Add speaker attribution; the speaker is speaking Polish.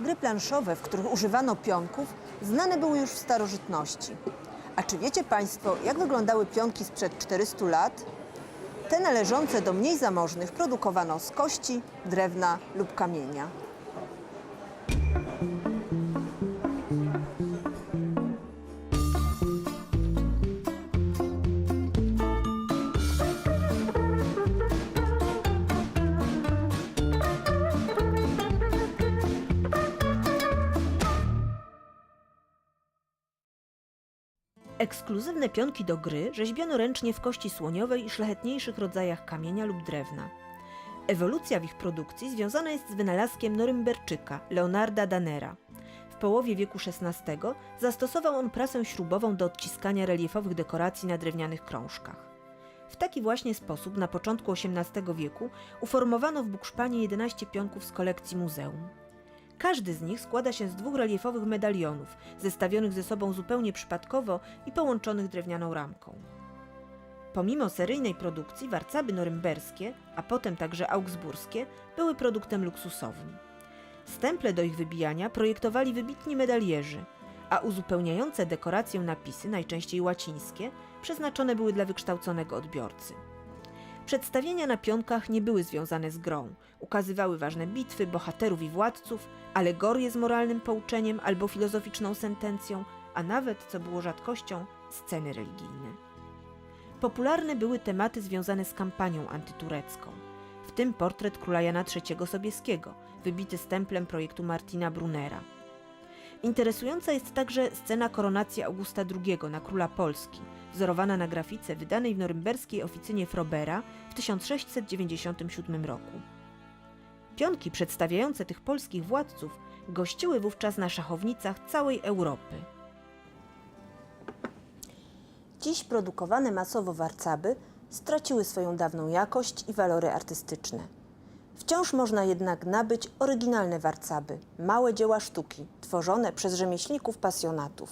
Speaker 1: Gry planszowe, w których używano pionków, znane były już w starożytności. A czy wiecie Państwo, jak wyglądały pionki sprzed 400 lat? Te należące do mniej zamożnych produkowano z kości, drewna lub kamienia. Ekskluzywne pionki do gry rzeźbiono ręcznie w kości słoniowej i szlachetniejszych rodzajach kamienia lub drewna. Ewolucja w ich produkcji związana jest z wynalazkiem Norymberczyka, Leonarda Danera. W połowie wieku XVI zastosował on prasę śrubową do odciskania reliefowych dekoracji na drewnianych krążkach. W taki właśnie sposób na początku XVIII wieku uformowano w Bukszpanie 11 pionków z kolekcji muzeum. Każdy z nich składa się z dwóch reliefowych medalionów, zestawionych ze sobą zupełnie przypadkowo i połączonych drewnianą ramką. Pomimo seryjnej produkcji, warcaby norymberskie, a potem także augsburskie, były produktem luksusowym. Stemple do ich wybijania projektowali wybitni medalierzy, a uzupełniające dekorację napisy, najczęściej łacińskie, przeznaczone były dla wykształconego odbiorcy. Przedstawienia na pionkach nie były związane z grą. Ukazywały ważne bitwy, bohaterów i władców, alegorie z moralnym pouczeniem albo filozoficzną sentencją, a nawet, co było rzadkością, sceny religijne. Popularne były tematy związane z kampanią antyturecką, w tym portret króla Jana III Sobieskiego, wybity stemplem projektu Martina Brunera. Interesująca jest także scena koronacji Augusta II na króla Polski, wzorowana na grafice wydanej w norymberskiej oficynie Frobera w 1697 roku. Pionki przedstawiające tych polskich władców gościły wówczas na szachownicach całej Europy. Dziś produkowane masowo warcaby straciły swoją dawną jakość i walory artystyczne. Wciąż można jednak nabyć oryginalne warcaby, małe dzieła sztuki, tworzone przez rzemieślników pasjonatów.